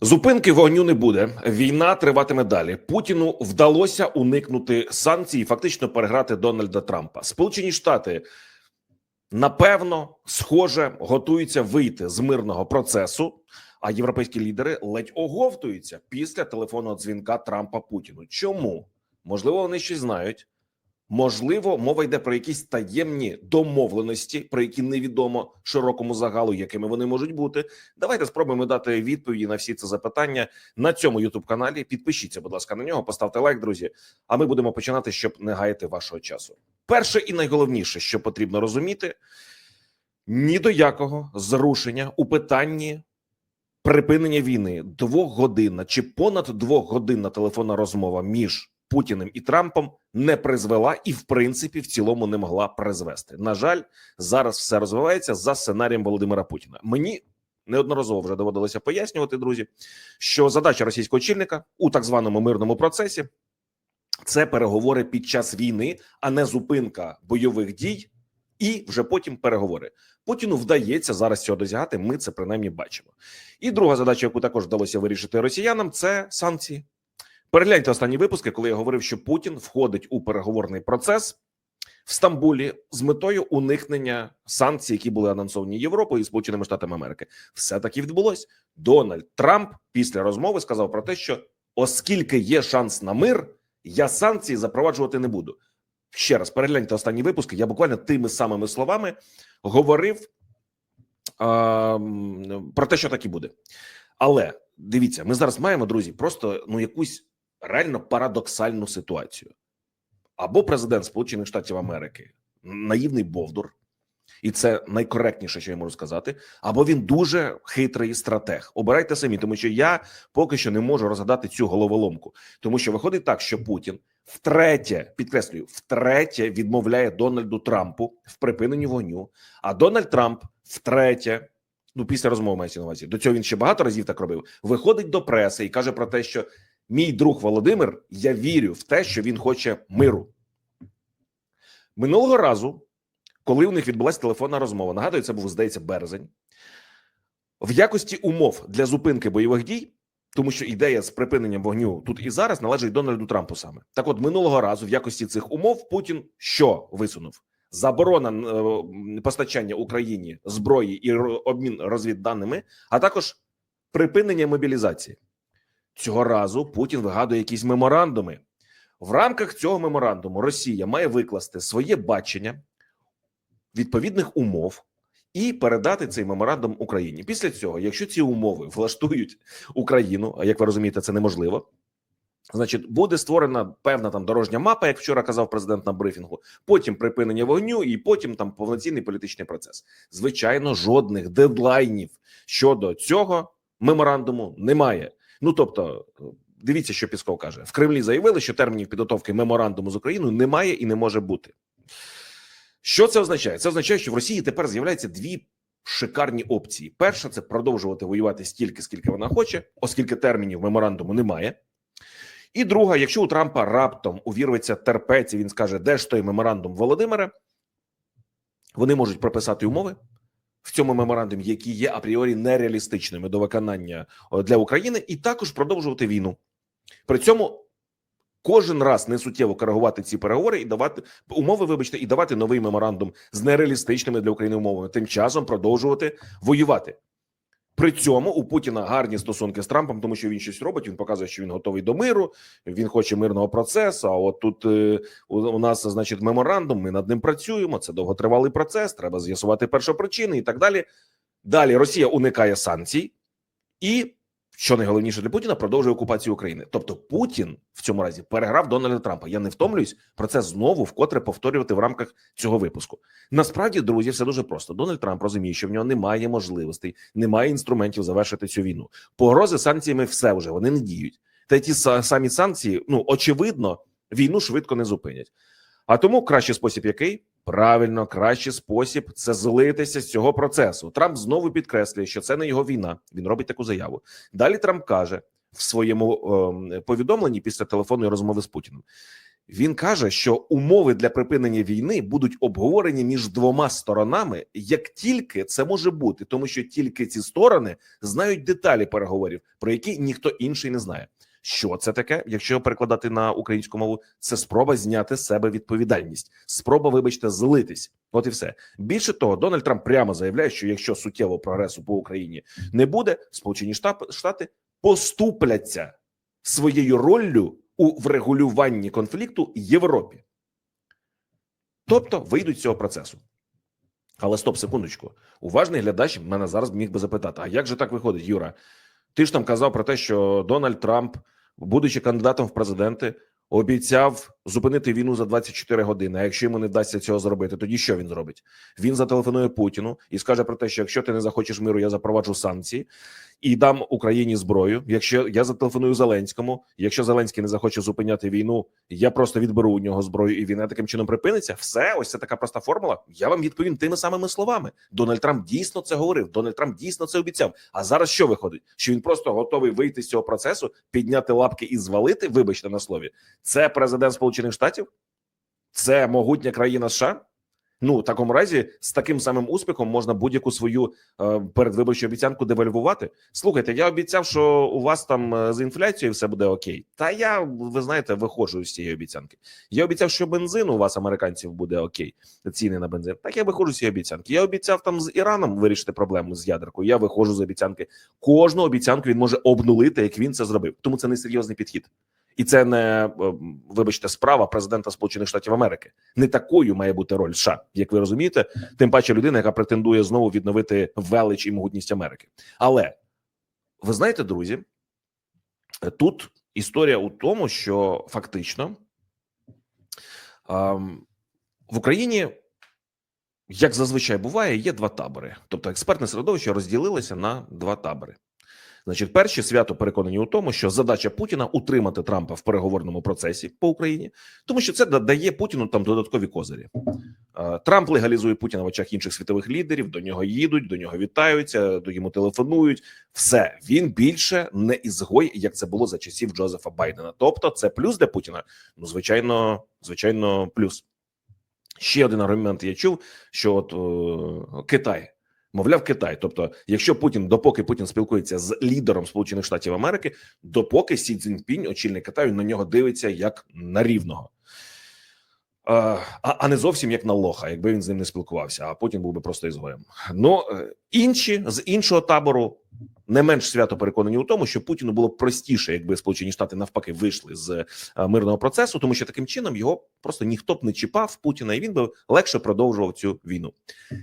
Зупинки вогню не буде. Війна триватиме далі. Путіну вдалося уникнути санкцій, і фактично переграти Дональда Трампа. Сполучені Штати напевно схоже готуються вийти з мирного процесу. А європейські лідери ледь оговтуються після телефонного дзвінка Трампа Путіну. Чому? Можливо, вони щось знають. Можливо, мова йде про якісь таємні домовленості, про які невідомо широкому загалу, якими вони можуть бути. Давайте спробуємо дати відповіді на всі ці запитання на цьому youtube каналі. Підпишіться, будь ласка, на нього, поставте лайк, друзі. А ми будемо починати, щоб не гаяти вашого часу. Перше і найголовніше, що потрібно розуміти, ні до якого зрушення у питанні припинення війни двохгодинна чи понад двохгодинна телефонна розмова між Путіним і Трампом не призвела і, в принципі, в цілому не могла призвести. На жаль, зараз все розвивається за сценарієм Володимира Путіна. Мені неодноразово вже доводилося пояснювати, друзі, що задача російського очільника у так званому мирному процесі це переговори під час війни, а не зупинка бойових дій, і вже потім переговори. Путіну вдається зараз цього досягати. Ми це принаймні бачимо. І друга задача, яку також вдалося вирішити росіянам, це санкції. Перегляньте останні випуски, коли я говорив, що Путін входить у переговорний процес в Стамбулі з метою уникнення санкцій, які були анонсовані Європою і Сполученими Штатами Америки. Все таки відбулось. Дональд Трамп після розмови сказав про те, що оскільки є шанс на мир, я санкції запроваджувати не буду. Ще раз перегляньте останні випуски. Я буквально тими самими словами говорив а, про те, що так і буде. Але дивіться, ми зараз маємо, друзі, просто ну якусь реально парадоксальну ситуацію. Або президент Сполучених Штатів Америки наївний Бовдур, і це найкоректніше, що я можу сказати, або він дуже хитрий стратег. Обирайте самі, тому що я поки що не можу розгадати цю головоломку, тому що виходить так, що Путін втретє, підкреслюю, втретє відмовляє Дональду Трампу в припиненні вогню, а Дональд Трамп втретє. Ну, після розмови мається на увазі. До цього він ще багато разів так робив. Виходить до преси і каже про те, що мій друг Володимир, я вірю в те, що він хоче миру. Минулого разу, коли у них відбулася телефонна розмова, нагадую, це був, здається, березень, в якості умов для зупинки бойових дій, тому що ідея з припиненням вогню тут і зараз належить Дональду Трампу саме. Так, от минулого разу, в якості цих умов, Путін що висунув? Заборона е, постачання Україні зброї і обмін розвідданими, а також припинення мобілізації. Цього разу Путін вигадує якісь меморандуми. В рамках цього меморандуму Росія має викласти своє бачення відповідних умов і передати цей меморандум Україні. Після цього, якщо ці умови влаштують Україну, а як ви розумієте, це неможливо. Значить, буде створена певна там дорожня мапа, як вчора казав президент на брифінгу. Потім припинення вогню, і потім там повноцінний політичний процес. Звичайно, жодних дедлайнів щодо цього меморандуму немає. Ну тобто, дивіться, що Пісков каже: в Кремлі заявили, що термінів підготовки меморандуму з Україною немає і не може бути. Що це означає? Це означає, що в Росії тепер з'являються дві шикарні опції: перша це продовжувати воювати стільки, скільки вона хоче, оскільки термінів меморандуму немає. І друга, якщо у Трампа раптом увірветься терпець, і він скаже, де ж той меморандум Володимира, вони можуть прописати умови в цьому меморандумі, які є апріорі нереалістичними до виконання для України, і також продовжувати війну. При цьому кожен раз несуттєво коригувати ці переговори і давати умови, вибачте, і давати новий меморандум з нереалістичними для України умовами, тим часом продовжувати воювати. При цьому у Путіна гарні стосунки з Трампом, тому що він щось робить. Він показує, що він готовий до миру, він хоче мирного процесу. А от тут е, у, нас, значить, меморандум. Ми над ним працюємо. Це довготривалий процес. Треба з'ясувати першопричини і так далі. Далі Росія уникає санкцій, і що найголовніше для Путіна, продовжує окупацію України. Тобто Путін в цьому разі переграв Дональда Трампа. Я не втомлююсь про це знову вкотре повторювати в рамках цього випуску. Насправді, друзі, все дуже просто. Дональд Трамп розуміє, що в нього немає можливостей, немає інструментів завершити цю війну. Погрози санкціями все вже вони не діють. Та ті самі санкції, ну очевидно, війну швидко не зупинять. А тому кращий спосіб, який правильно, кращий спосіб це злитися з цього процесу. Трамп знову підкреслює, що це не його війна. Він робить таку заяву. Далі Трамп каже в своєму ем, повідомленні після телефонної розмови з Путіним: Він каже, що умови для припинення війни будуть обговорені між двома сторонами, як тільки це може бути, тому що тільки ці сторони знають деталі переговорів, про які ніхто інший не знає. Що це таке, якщо перекладати на українську мову, це спроба зняти з себе відповідальність, спроба, вибачте, злитись. От і все. Більше того, Дональд Трамп прямо заявляє, що якщо суттєвого прогресу по Україні не буде, Сполучені Штати поступляться своєю роллю у врегулюванні конфлікту Європі, тобто вийдуть з цього процесу. Але стоп, секундочку. Уважний глядач мене зараз міг би запитати: а як же так виходить, Юра? Ти ж там казав про те, що Дональд Трамп, будучи кандидатом в президенти, обіцяв зупинити війну за 24 години. А якщо йому не вдасться цього зробити, тоді що він зробить? Він зателефонує Путіну і скаже про те, що якщо ти не захочеш миру, я запроваджу санкції і дам Україні зброю. Якщо я зателефоную Зеленському, якщо Зеленський не захоче зупиняти війну, я просто відберу у нього зброю, і війна таким чином припиниться. Все, ось це така проста формула. Я вам відповім тими самими словами. Дональд Трамп дійсно це говорив. Дональд Трамп дійсно це обіцяв. А зараз що виходить? Що він просто готовий вийти з цього процесу, підняти лапки і звалити. Вибачте на слові. Це президент Сполучених Штатів, це могутня країна США. Ну, в такому разі з таким самим успіхом можна будь-яку свою е, передвиборчу обіцянку девальвувати. Слухайте, я обіцяв, що у вас там е, з інфляцією все буде окей. Та я ви знаєте, виходжу з цієї обіцянки. Я обіцяв, що бензин у вас американців буде окей. Ціни на бензин. Так я виходжу з цієї обіцянки. Я обіцяв там з Іраном вирішити проблему з ядеркою. Я виходжу з обіцянки. Кожну обіцянку він може обнулити, як він це зробив. Тому це не серйозний підхід. І це не е, вибачте справа президента Сполучених Штатів Америки. Не такою має бути роль США, як ви розумієте. Тим паче людина, яка претендує знову відновити велич і могутність Америки. Але ви знаєте, друзі, тут історія у тому, що фактично ем, в Україні, як зазвичай буває, є два табори. Тобто, експертне середовище розділилося на два табори. Значить, перші свято переконані у тому, що задача Путіна утримати Трампа в переговорному процесі по Україні, тому що це дає Путіну там додаткові козирі. Е, Трамп легалізує Путіна в очах інших світових лідерів. До нього їдуть, до нього вітаються, до йому телефонують. Все він більше не ізгой, як це було за часів Джозефа Байдена. Тобто, це плюс для Путіна. Ну, звичайно, звичайно, плюс. Ще один аргумент я чув, що от о, Китай. Мовляв, Китай. Тобто, якщо Путін, допоки Путін спілкується з лідером Сполучених Штатів Америки, допоки Сі Цзіньпінь, очільник Китаю, на нього дивиться як на рівного, а, а не зовсім як на лоха, якби він з ним не спілкувався, а Путін був би просто ізгоєм. Ну інші з іншого табору не менш свято переконані у тому, що Путіну було б простіше, якби Сполучені Штати навпаки вийшли з мирного процесу, тому що таким чином його просто ніхто б не чіпав Путіна, і він би легше продовжував цю війну.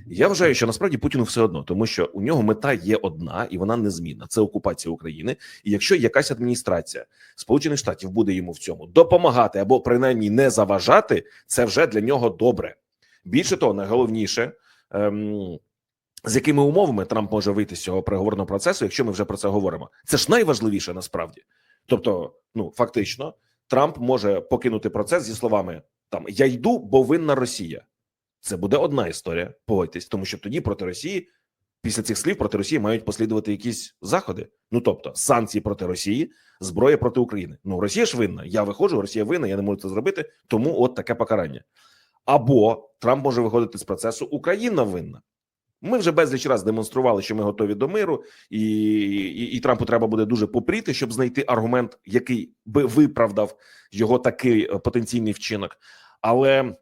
Я вважаю, що насправді Путіну все одно, тому що у нього мета є одна, і вона незмінна. Це окупація України. І якщо якась адміністрація Сполучених Штатів буде йому в цьому допомагати або принаймні не заважати, це вже для нього добре. Більше того, найголовніше. Ем, з якими умовами Трамп може вийти з цього переговорного процесу, якщо ми вже про це говоримо, це ж найважливіше насправді. Тобто, ну фактично, Трамп може покинути процес зі словами: там я йду, бо винна Росія. Це буде одна історія. Погодьтесь, тому що тоді проти Росії, після цих слів проти Росії мають послідувати якісь заходи. Ну тобто санкції проти Росії, зброя проти України. Ну Росія ж винна. Я виходжу, Росія винна, я не можу це зробити. Тому от таке покарання. Або Трамп може виходити з процесу Україна винна. Ми вже безліч раз демонстрували, що ми готові до миру, і, і і, Трампу треба буде дуже попріти, щоб знайти аргумент, який би виправдав його такий потенційний вчинок. Але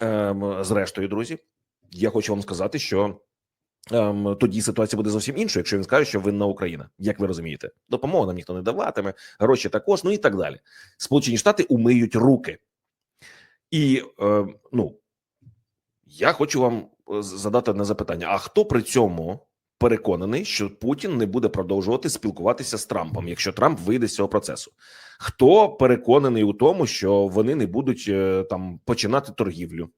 ем, зрештою, друзі, я хочу вам сказати, що ем, тоді ситуація буде зовсім іншою, якщо він скаже, що винна Україна, як ви розумієте, допомогу нам ніхто не даватиме, гроші також, ну і так далі. Сполучені Штати умиють руки, і ем, ну я хочу вам задати одне запитання: а хто при цьому переконаний, що Путін не буде продовжувати спілкуватися з Трампом, якщо Трамп вийде з цього процесу? Хто переконаний у тому, що вони не будуть е, там починати торгівлю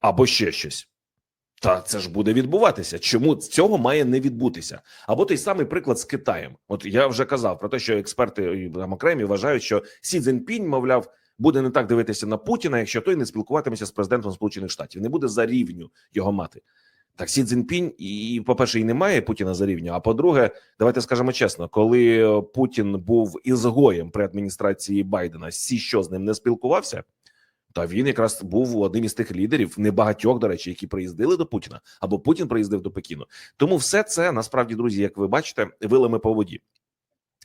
або ще щось? Та це ж буде відбуватися. Чому цього має не відбутися? Або той самий приклад з Китаєм. От я вже казав про те, що експерти там окремі вважають, що Сі Цзіньпінь, мовляв, буде не так дивитися на Путіна, якщо той не спілкуватиметься з президентом Сполучених Штатів, не буде за рівню його мати. Так, Сі Цзіньпінь, і, по-перше, і немає Путіна за рівня. А по-друге, давайте скажемо чесно, коли Путін був ізгоєм при адміністрації Байдена, Сі що з ним не спілкувався, та він якраз був одним із тих лідерів, небагатьох, до речі, які приїздили до Путіна, або Путін приїздив до Пекіну. Тому все це насправді, друзі, як ви бачите, вилами по воді.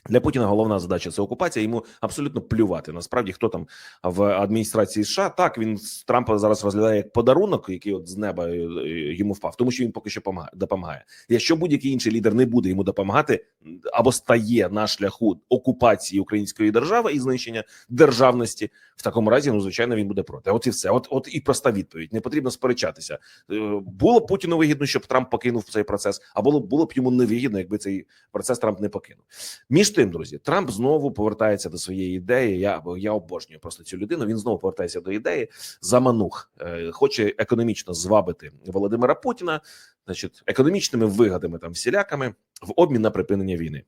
Для Путіна головна задача це окупація. Йому абсолютно плювати. Насправді, хто там в адміністрації США так він Трампа зараз розглядає як подарунок, який от з неба е, е, йому впав, тому що він поки що помагає, допомагає. Якщо будь-який інший лідер не буде йому допомагати або стає на шляху окупації української держави і знищення державності, в такому разі ну звичайно він буде проти. От і все. От, от і проста відповідь. Не потрібно сперечатися. Е, Було б Путіну вигідно, щоб Трамп покинув цей процес, а було, було б йому невигідно, якби цей процес Трамп не покинув. Між тим, друзі, Трамп знову повертається до своєї ідеї. Я я обожнюю просто цю людину. Він знову повертається до ідеї. Заманух е, хоче економічно звабити Володимира Путіна, значить, економічними вигадами там всіляками в обмін на припинення війни.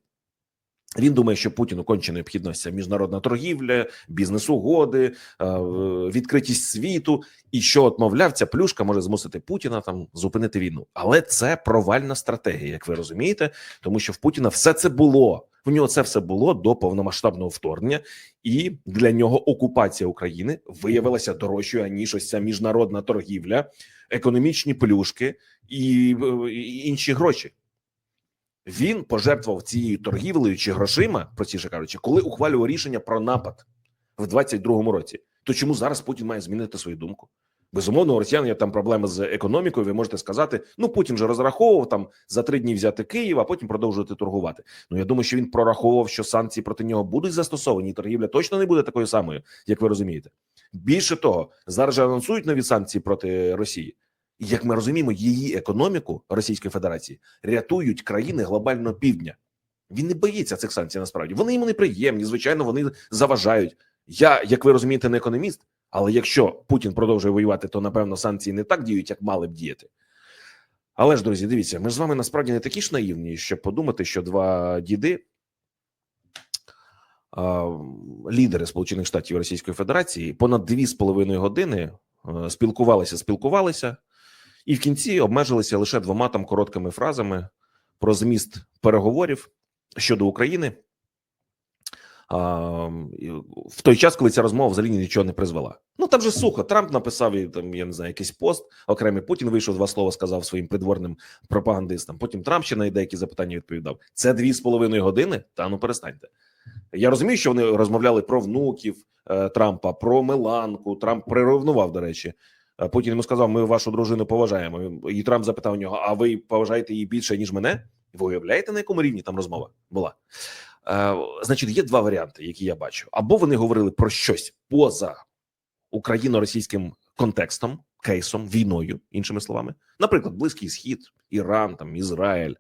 Він думає, що Путіну конче необхідна вся міжнародна торгівля, бізнес-угоди, е, відкритість світу, і що от, мовляв, ця плюшка може змусити Путіна там зупинити війну. Але це провальна стратегія, як ви розумієте, тому що в Путіна все це було. В нього це все було до повномасштабного вторгнення, і для нього окупація України виявилася дорожчою аніж ось ця міжнародна торгівля, економічні плюшки і, і інші гроші. Він пожертвував цією торгівлею чи грошима, простіше кажучи, коли ухвалював рішення про напад в 22-му році. То чому зараз Путін має змінити свою думку? Безумовно, у росіян є там проблеми з економікою. Ви можете сказати, ну Путін же розраховував там за три дні взяти Київ, а потім продовжувати торгувати. Ну я думаю, що він прораховував, що санкції проти нього будуть застосовані. і Торгівля точно не буде такою самою, як ви розумієте. Більше того, зараз же анонсують нові санкції проти Росії. І як ми розуміємо, її економіку Російської Федерації рятують країни глобального півдня. Він не боїться цих санкцій. Насправді вони йому неприємні. Звичайно, вони заважають. Я, як ви розумієте, не економіст. Але якщо Путін продовжує воювати, то напевно санкції не так діють, як мали б діяти. Але ж, друзі, дивіться, ми з вами насправді не такі ж наївні, щоб подумати, що два діди, лідери Сполучених Штатів Російської Федерації, понад дві з половиною години спілкувалися, спілкувалися, і в кінці обмежилися лише двома там короткими фразами про зміст переговорів щодо України в той час, коли ця розмова взагалі нічого не призвела. Ну там же сухо. Трамп написав і там, я не знаю, якийсь пост. Окремий Путін вийшов два слова, сказав своїм придворним пропагандистам. Потім Трамп ще на деякі запитання відповідав. Це дві з половиною години. Та ну перестаньте. Я розумію, що вони розмовляли про внуків е, Трампа, про Меланку. Трамп приревнував, до речі. Путін йому сказав: Ми вашу дружину поважаємо. І Трамп запитав у нього: А ви поважаєте її більше ніж мене? Ви уявляєте, на якому рівні там розмова була? Е, Значить, є два варіанти, які я бачу: або вони говорили про щось поза україно-російським контекстом, кейсом, війною, іншими словами, наприклад, Близький Схід, Іран, там Ізраїль,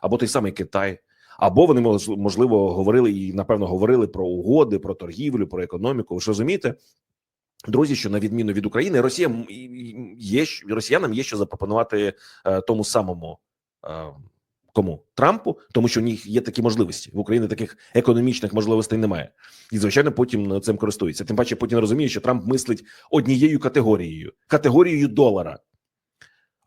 або той самий Китай. Або вони можливо говорили і напевно говорили про угоди, про торгівлю, про економіку. Ви ж розумієте, друзі, що на відміну від України, Росія є росіянам є що запропонувати е, тому самому е, Кому Трампу, тому що у них є такі можливості в Україні. Таких економічних можливостей немає, і звичайно, потім цим користується. Тим паче, Путін розуміє, що Трамп мислить однією категорією категорією долара.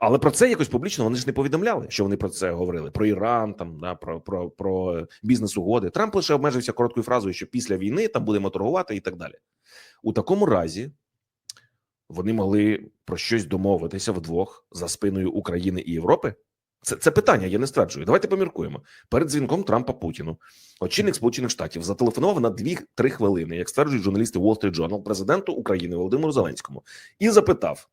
Але про це якось публічно вони ж не повідомляли, що вони про це говорили: про Іран, там да про про, про бізнес-угоди. Трамп лише обмежився короткою фразою, що після війни там будемо торгувати і так далі. У такому разі вони могли про щось домовитися вдвох за спиною України і Європи. Це це питання, я не стверджую. Давайте поміркуємо. Перед дзвінком Трампа Путіну очільник Сполучених Штатів зателефонував на 2-3 хвилини, як стверджують журналісти Wall Street Journal, президенту України Володимиру Зеленському, і запитав,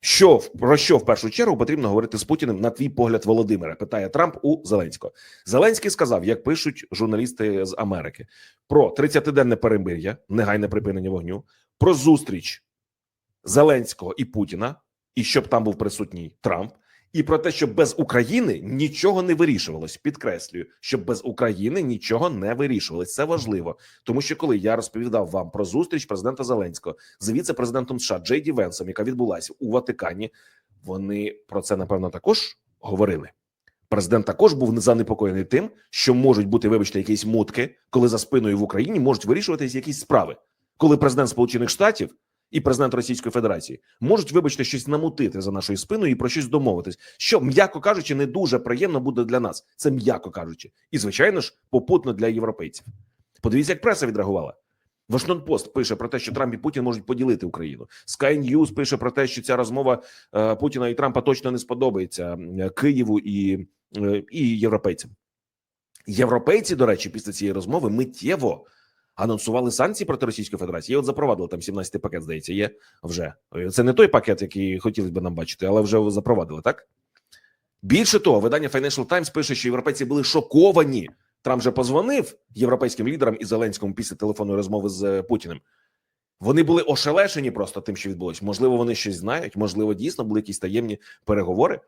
що про що в першу чергу потрібно говорити з Путіним на твій погляд, Володимира? Питає Трамп у Зеленського. Зеленський сказав, як пишуть журналісти з Америки, про 30-денне перемир'я, негайне припинення вогню, про зустріч Зеленського і Путіна, і щоб там був присутній Трамп і про те, що без України нічого не вирішувалось. Підкреслюю, що без України нічого не вирішувалось. Це важливо, тому що коли я розповідав вам про зустріч президента Зеленського з віце-президентом США Джей Ді Венсом, яка відбулася у Ватикані, вони про це напевно також говорили. Президент також був занепокоєний тим, що можуть бути, вибачте, якісь мутки, коли за спиною в Україні можуть вирішуватись якісь справи, коли президент Сполучених Штатів і президент Російської Федерації можуть, вибачте, щось намутити за нашою спиною і про щось домовитись, що м'яко кажучи, не дуже приємно буде для нас. Це м'яко кажучи, і звичайно ж попутно для європейців. Подивіться, як преса відреагувала. Вашингтон Пост пише про те, що Трамп і Путін можуть поділити Україну. Sky News пише про те, що ця розмова е, Путіна і Трампа точно не сподобається е, Києву і, е, і європейцям. Європейці, до речі, після цієї розмови миттєво анонсували санкції проти Російської Федерації. І от запровадили там 17-й пакет, здається, є вже. Е, Це не той пакет, який хотілося б нам бачити, але вже запровадили, так? Більше того, видання Financial Times пише, що європейці були шоковані. Трамп же позвонив європейським лідерам і Зеленському після телефонної розмови з е, Путіним. Вони були ошелешені просто тим, що відбулось. Можливо, вони щось знають, можливо, дійсно були якісь таємні переговори.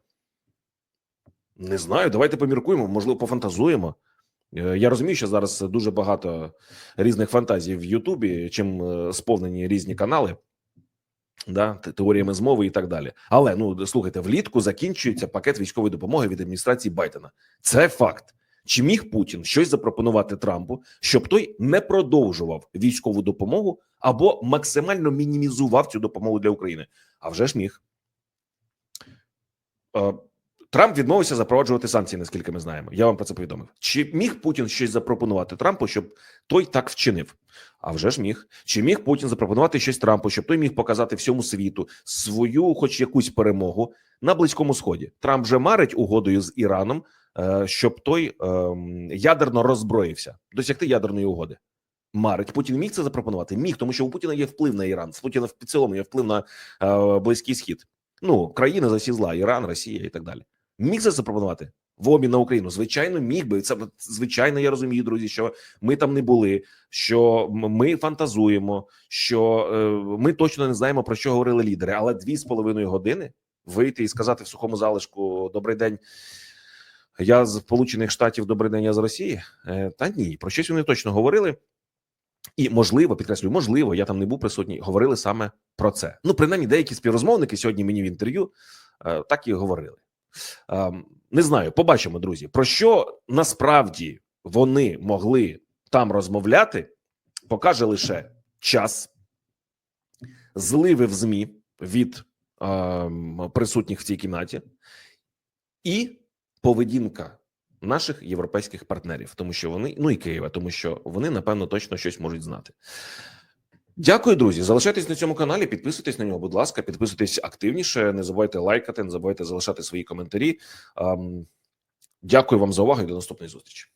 Не знаю. Давайте поміркуємо, можливо, пофантазуємо. Е, Я розумію, що зараз дуже багато різних фантазій в Ютубі, чим е, сповнені різні канали, да, теоріями змови і так далі. Але ну слухайте, влітку закінчується пакет військової допомоги від адміністрації Байдена. Це факт. Чи міг Путін щось запропонувати Трампу, щоб той не продовжував військову допомогу або максимально мінімізував цю допомогу для України? А вже ж міг. Трамп відмовився запроваджувати санкції, наскільки ми знаємо. Я вам про це повідомив. Чи міг Путін щось запропонувати Трампу, щоб той так вчинив? А вже ж міг. Чи міг Путін запропонувати щось Трампу, щоб той міг показати всьому світу свою, хоч якусь перемогу на близькому сході? Трамп вже марить угодою з Іраном, е, щоб той ем, ядерно роззброївся, досягти ядерної угоди. Марить Путін міг це запропонувати? Міг, тому що у Путіна є вплив на Іран. З Путіна в цілому є вплив на е, близький схід. Ну, країни за всі зла, Іран, Росія і так далі. Міг це запропонувати в обмін на Україну? Звичайно, міг би. Це звичайно, я розумію, друзі, що ми там не були, що ми фантазуємо, що е, ми точно не знаємо про що говорили лідери. Але дві з половиною години вийти і сказати в сухому залишку Добрий день. Я з Сполучених Штатів добрий день, я з Росії. Е, та ні, про щось вони точно говорили. І можливо, підкреслюю, можливо, я там не був присутній. Говорили саме про це. Ну, принаймні, деякі співрозмовники сьогодні мені в інтерв'ю е, так і говорили. Ем, Не знаю, побачимо, друзі, про що насправді вони могли там розмовляти, покаже лише час, зливи в ЗМІ від ем, присутніх в цій кімнаті, і поведінка наших європейських партнерів, тому що вони, ну і Києва, тому що вони напевно точно щось можуть знати. Дякую, друзі. Залишайтесь на цьому каналі, підписуйтесь на нього, будь ласка, підписуйтесь активніше. Не забувайте лайкати, не забувайте залишати свої коментарі. Ем, Дякую вам за увагу і до наступної зустрічі.